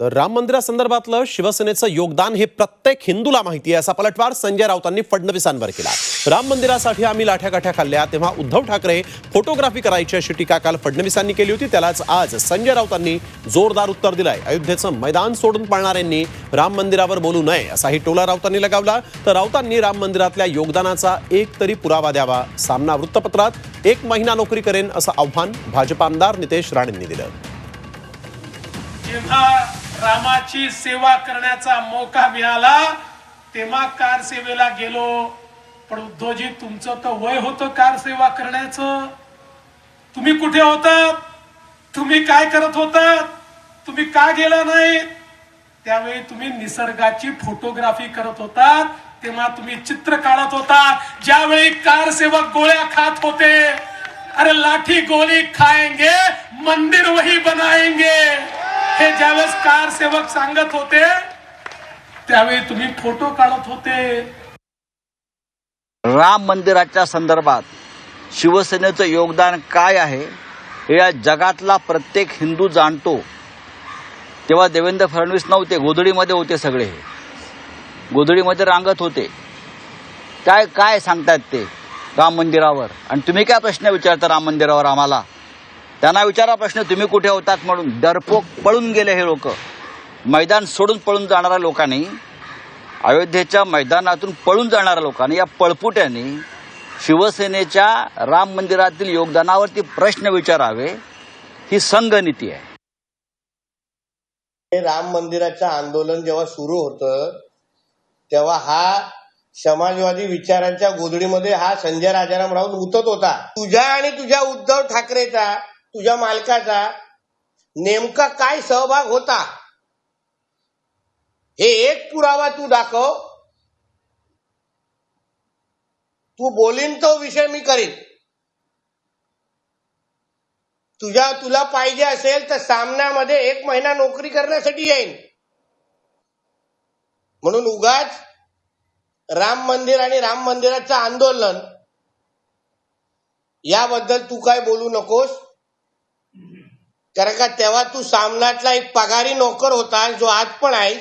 तर राम मंदिरासंदर्भातलं शिवसेनेचं योगदान हे प्रत्येक हिंदूला माहिती आहे असा पलटवार संजय राऊतांनी फडणवीसांवर केला. राम मंदिरासाठी आम्ही लाठ्याकाठ्या खाल्ल्या. तेव्हा उद्धव ठाकरे फोटोग्राफी करायची अशी टीका काल फडणवीसांनी केली होती. त्यालाच आज संजय राऊतांनी जोरदार उत्तर दिलंय. अयोध्येचं मैदान सोडून पाळणाऱ्यांनी राम मंदिरावर बोलू नये असाही टोला राऊतांनी लगावला. तर राऊतांनी राम मंदिरातल्या योगदानाचा एक तरी पुरावा द्यावा. सामना वृत्तपत्रात एक महिना नोकरी करेन असं आव्हान भाजप आमदार नितेश राणेंनी दिलं. रामाची सेवा करण्याचा मौका मिळाला तेव्हा कार सेवेला गेलो. पण उद्धवजी तुमचं तर वय होतं कार सेवा करण्याचं. तुम्ही कुठे होतात? तुम्ही काय करत होतात? तुम्ही का गेला नाही? त्यावेळी तुम्ही निसर्गाची फोटोग्राफी करत होतात तेव्हा तुम्ही चित्र काढत होता ज्यावेळी कार सेवक गोळ्या खात होते अरे लाठी गोली खाएंगे मंदिर वही बनाएंगे हे ज्यावेळेस कार सेवक सांगत होते त्यावेळी तुम्ही फोटो काढत होते. राम मंदिराच्या संदर्भात शिवसेनेचं योगदान काय आहे हे या जगातला प्रत्येक हिंदू जाणतो. तेव्हा देवेंद्र फडणवीस नव्हते गोधडीमध्ये होते सगळे. गोधडीमध्ये रांगत होते. काय काय सांगतायत ते राम मंदिरावर? आणि तुम्ही काय प्रश्न विचारता राम मंदिरावर आम्हाला? त्यांना विचारा प्रश्न तुम्ही कुठे होतात म्हणून. डरपोक पळून गेले हे लोक. मैदान सोडून पळून जाणाऱ्या लोकांनी अयोध्येच्या मैदानातून पळून जाणाऱ्या लोकांनी या पळपुट्यांनी शिवसेनेच्या राम मंदिरातील योगदानावरती प्रश्न विचारावे ही संघनीती आहे. हे राम मंदिराचं आंदोलन जेव्हा सुरू होतं तेव्हा हा समाजवादी विचारांच्या गोधडीमध्ये हा संजय राजाराम राऊत उतत होता. तुझ्या आणि तुझ्या उद्धव ठाकरेचा तुझ्या मालकाचा नेमका काय सहभाग होता? हे एक पुरावा तू दाखव. तू बोलीन तो विषय मी करीन. तुझ्या तुला पाहिजे असेल तर सामन्यामध्ये एक महिना नोकरी करण्यासाठी येईन. म्हणून उगाच राम मंदिर आणि राम मंदिराचं आंदोलन याबद्दल तू काय बोलू नकोस. कारण का तेव्हा तू सामनातला एक पगारी नोकर होता जो आज पण आहेस